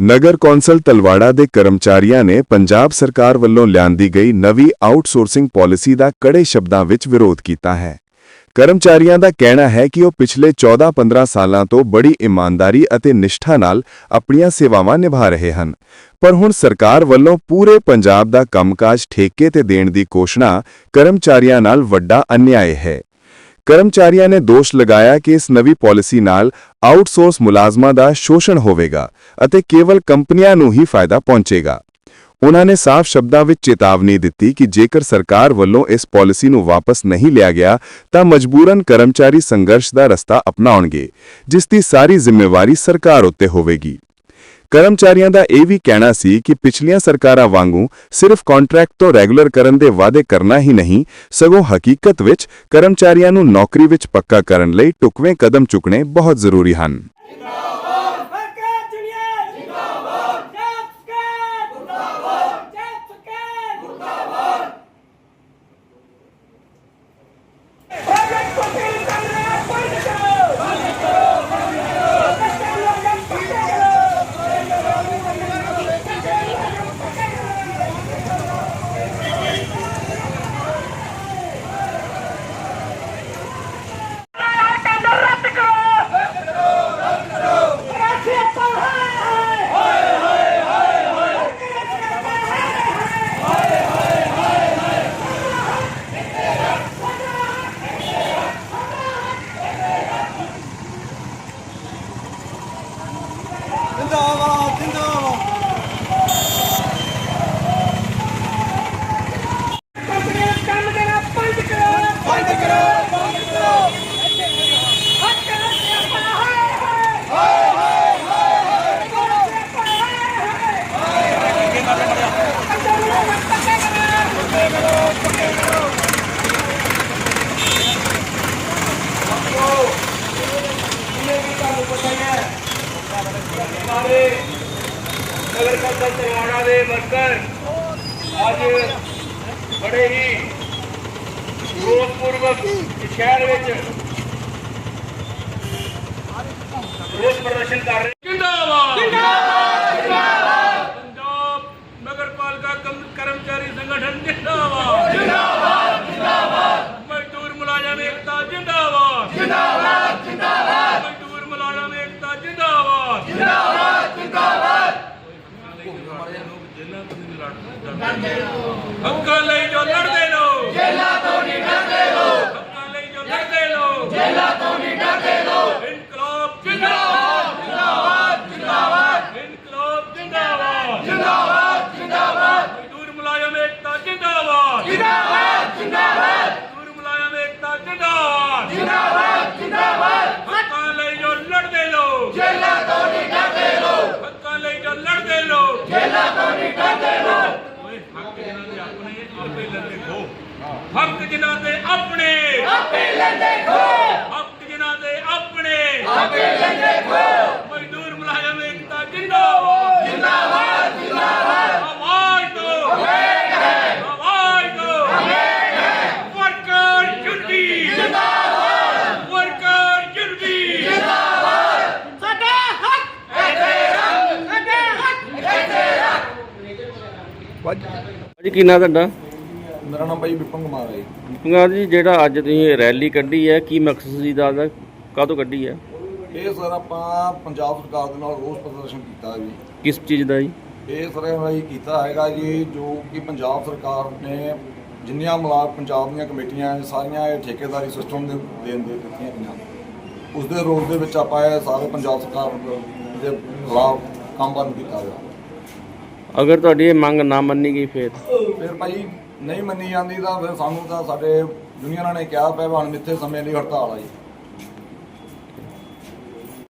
ਨਗਰ council Talwara ਦੇ ਕਰਮਚਾਰੀਆਂ ਨੇ ਪੰਜਾਬ ਸਰਕਾਰ ਵੱਲੋਂ ਲਿਆਂਦੀ ਗਈ ਨਵੀਂ ਆਊਟਸੋਰਸਿੰਗ ਪਾਲਿਸੀ ਦਾ ਕੜੇ ਸ਼ਬਦਾਂ ਵਿੱਚ ਵਿਰੋਧ ਕੀਤਾ ਹੈ। ਕਰਮਚਾਰੀਆਂ ਦਾ ਕਹਿਣਾ ਹੈ ਕਿ ਉਹ ਪਿਛਲੇ 14-15 ਸਾਲਾਂ ਤੋਂ ਬੜੀ ਇਮਾਨਦਾਰੀ ਅਤੇ ਨਿਸ਼ਠਾ ਨਾਲ ਆਪਣੀਆਂ ਸੇਵਾਵਾਂ ਨਿਭਾ ਰਹੇ ਹਨ। ਪਰ ਹੁਣ ਸਰਕਾਰ ਵੱਲੋਂ ਪੂਰੇ ਪੰਜਾਬ ਦਾ ਕੰਮਕਾਜ ਠੇਕੇ ਤੇ ਦੇਣ ਦੀ ਘੋਸ਼ਣਾ ਕਰਮਚਾਰੀਆਂ ਨਾਲ ਵੱਡਾ ਅਨਿਆਏ ਹੈ। ਕਰਮਚਾਰੀਆਂ ਨੇ ਦੋਸ਼ ਲਗਾਇਆ ਕਿ ਇਸ ਨਵੀਂ ਪਾਲਿਸੀ ਨਾਲ ਆਊਟਸੋਰਸ ਮੁਲਾਜ਼ਮਾਂ ਦਾ ਸ਼ੋਸ਼ਣ ਹੋਵੇਗਾ ਅਤੇ ਕੇਵਲ ਕੰਪਨੀਆਂ ਨੂੰ ਹੀ ਫਾਇਦਾ ਪਹੁੰਚੇਗਾ। ਉਹਨਾਂ ਨੇ ਸਾਫ਼ ਸ਼ਬਦਾਂ ਵਿੱਚ ਚੇਤਾਵਨੀ ਦਿੱਤੀ ਕਿ ਜੇਕਰ ਸਰਕਾਰ ਵੱਲੋਂ ਇਸ ਪਾਲਿਸੀ ਨੂੰ ਵਾਪਸ ਨਹੀਂ ਲਿਆ ਗਿਆ, ਤਾਂ ਮਜਬੂਰਨ ਕਰਮਚਾਰੀ ਸੰਘਰਸ਼ ਦਾ ਰਸਤਾ ਅਪਣਾਉਣਗੇ, ਜਿਸ ਦੀ ਸਾਰੀ ਜ਼ਿੰਮੇਵਾਰੀ ਸਰਕਾਰ ਉੱਤੇ ਹੋਵੇਗੀ। ਕਰਮਚਾਰੀਆਂ ਦਾ ਇਹ ਵੀ ਕਹਿਣਾ ਸੀ ਕਿ ਪਿਛਲੀਆਂ ਸਰਕਾਰਾਂ ਵਾਂਗੂ ਸਿਰਫ ਕੰਟਰੈਕਟ ਤੋਂ ਰੈਗੂਲਰ ਕਰਨ ਦੇ ਵਾਅਦੇ ਕਰਨਾ ਹੀ ਨਹੀਂ, ਸਗੋਂ ਹਕੀਕਤ ਵਿੱਚ ਕਰਮਚਾਰੀਆਂ ਨੂੰ ਨੌਕਰੀ ਵਿੱਚ ਪੱਕਾ ਕਰਨ ਲਈ ਟੁਕਵੇਂ ਕਦਮ ਚੁੱਕਣੇ ਬਹੁਤ ਜ਼ਰੂਰੀ ਹਨ ਹੱਕਾਂ ਚੁਣੀਏ ਜਿੰਦਾਬਾਦ ਜੈਤ ਸਕੈਨ ਜਿੰਦਾਬਾਦ ਜੈਤ ਸਕੈਨ ਜਿੰਦਾਬਾਦ ਭਾਰਤ ਪਟੇਲ ਕਰ ਰਿਹਾ ਬੰਦ ਕਰੋ ਬੰਦ ਕਰੋ ਬੰਦ ਕਰੋ ਬੰਦ ਕਰੋ ਟੈਂਡਰ ਰੱਦ ਕਰੋ ਰੱਦ ਕਰੋ ਰੱਦ ਕਰੋ ਰਾਸ਼ੀ ਪਰ ਹੈ ਹਾਏ ਹਾਏ ਹਾਏ ਹਾਏ ਜਿੰਦਾਬਾਦ ਜਿੰਦਾਬਾਦ ਕੰਪਨੀਆਂ ਕੰਮ ਦੇਣਾ ਬੰਦ ਕਰੋ ਬੰਦ ਕਰੋ ਬੰਦ ਕਰੋ ਹੱਕ ਰੱਖਿਆ ਪਰ ਹੈ ਹਾਏ ਹਾਏ ਹਾਏ ਹਾਏ ਪਰ ਹੈ ਸਾਰੇ ਨਗਰ ਕੌਂਸਲ ਤਲਵਾੜਾ ਦੇ ਵਰਕਰ ਅੱਜ ਬੜੇ ਹੀ ਰੋਸਪੂਰਵਕ ਇਸ ਸ਼ਹਿਰ ਵਿੱਚ ਰੋਸ ਪ੍ਰਦਰਸ਼ਨ ਕਰ ਰਹੇ ਜਿੰਦਾਬਾਦ ਜਿੰਦਾਬਾਦ ਜਿੰਦਾਬਾਦ ਪੰਜਾਬ ਨਗਰ ਪਾਲਿਕਾ ਕਮ- ਕਰਮਚਾਰੀ ਸੰਗਠਨ ਜਿੰਦਾਬਾਦ ਹੱਕਾਂ ਲਈ ਜੋ ਲੜਦੇ ਲੋ ਜੇਲਾ ਤੋਂ ਨਹੀਂ ਡਰਦੇ ਲੋ ਹੱਕਾਂ ਲਈ ਜੋ ਲੜਦੇ ਲੋ ਜੇਲਾ ਤੋਂ ਨਹੀਂ ਡਰਦੇ ਲੋ ਇਨਕਲਾਬ ਜਿੰਦਾਬਾਦ ਜਿੰਦਾਬਾਦ ਜਿੰਦਾਬਾਦ ਇਨਕਲਾਬ ਜਿੰਦਾਬਾਦ ਜਿੰਦਾਬਾਦ ਜਿੰਦਾਬਾਦ ਮਜ਼ਦੂਰ ਮੁਲਾਜ਼ਮ ਏਕਤਾ ਜਿੰਦਾਬਾਦ ਜਿੰਦਾਬਾਦ ਜਿੰਦਾਬਾਦ ਮਜ਼ਦੂਰ ਮੁਲਾਜ਼ਮ ਏਕਤਾ ਜਿੰਦਾਬਾਦ ਜਿੰਦਾਬਾਦ ਜਿੰਦਾਬਾਦ ਹੱਕਾਂ ਲਈ ਜੋ ਲੜਦੇ ਲੋ ਜੇਲਾ ਤੋਂ ਨਹੀਂ ਡਰਦੇ ਲੋ ਹੱਕਾਂ ਲਈ ਜੋ ਲੜਦੇ ਲੋ ਜੇਲਾ ਤੋਂ ਨਹੀਂ ਡਰਦੇ ਲੋ ਓਏ ਹੱਕ ਜਿਨ੍ਹਾਂ ਦੇ ਆਪਣੇ ਆਪੇ ਲੈਂਦੇ ਖੋ ਹੱਕ ਜਿਨ੍ਹਾਂ ਦੇ ਆਪਣੇ। ਆਪੇ ਲੈਂਦੇ ਖੋ ਹੱਕ ਜਿਨ੍ਹਾਂ ਦੇ ਆਪਣੇ। ਆਪੇ ਲੈਂਦੇ ਖੋ ਮਜ਼ਦੂਰ ਮੁਲਾਜ਼ਮ ਏਕਤਾ ਜਿੰਦਾਬਾਦ। ਜਿੰਦਾਬਾਦ ਜਿੰਦਾਬਾਦ। ਆਵਾਜ਼ ਦੋ। ਹਮੇਕ ਹੈ ਆਵਾਜ਼ ਦੋ। ਹਮੇਕ ਹੈ ਵਰਕਰ ਯੂਨਿਟੀ ਜਿੰਦਾਬਾਦ। ਵਰਕਰ ਯੂਨਿਟੀ ਸਾਡਾ ਹੱਕ। ਸਾਡਾ ਹੱਕ। ਜੀ ਕੀ ਨਾਂ ਤੁਹਾਡਾ? ਮੇਰਾ ਨਾਮ ਭਾਈ ਵਿਪਨ ਕੁਮਾਰ ਹੈ ਜੀ। ਪੰਗਾ ਜੀ ਜਿਹੜਾ ਅੱਜ ਤੁਸੀਂ ਰੈਲੀ ਕੱਢੀ ਹੈ ਕੀ ਮਕਸਦ ਸੀ ਦਾ? ਕਾਹਤੋਂ ਕੱਢੀ ਹੈ? ਇਹ ਸਰ ਆਪਾਂ ਪੰਜਾਬ ਸਰਕਾਰ ਦੇ ਨਾਲ ਰੋਸ ਪ੍ਰਦਰਸ਼ਨ ਕੀਤਾ ਜੀ। ਕਿਸ ਚੀਜ਼ ਦਾ ਜੀ? ਇਹ ਸਰ ਅਸੀਂ ਕੀਤਾ ਹੈਗਾ ਜੀ ਜੋ ਕਿ ਪੰਜਾਬ ਸਰਕਾਰ ਨੇ ਜਿੰਨੀਆਂ ਮਲਾ ਪੰਜਾਬ ਦੀਆਂ ਕਮੇਟੀਆਂ ਸਾਰੀਆਂ ਇਹ ਠੇਕੇਦਾਰੀ ਸਿਸਟਮ ਦੇ ਦੇਣ ਦੇ ਦਿੱਤੀਆਂ ਗਈਆਂ। ਉਸ ਦੇ ਰੋਲ ਦੇ ਵਿੱਚ ਆਪਾਂ ਇਹ ਸਾਰੇ ਪੰਜਾਬ ਸਰਕਾਰ ਦੇ ਖਿਲਾਫ ਕੰਮ ਬੰਦ ਕੀਤਾ ਗਿਆ ਅਗਰ ਤੁਹਾਡੀ ਇਹ ਮੰਗ ਨਾ ਮੰਨੀ ਗਈ ਫਿਰ? ਫਿਰ ਭਾਈ ਨਹੀਂ ਮੰਨੀ ਜਾਂਦੀ ਤਾਂ ਫਿਰ ਸਾਨੂੰ ਤਾਂ ਸਾਡੇ ਯੂਨੀਅਨਾਂ ਨੇ ਕਿਹਾ ਪਿਆ ਵੀ ਅਣਮਿੱਥੇ ਸਮੇਂ ਲਈ ਹੜਤਾਲ ਆ ਜੀ।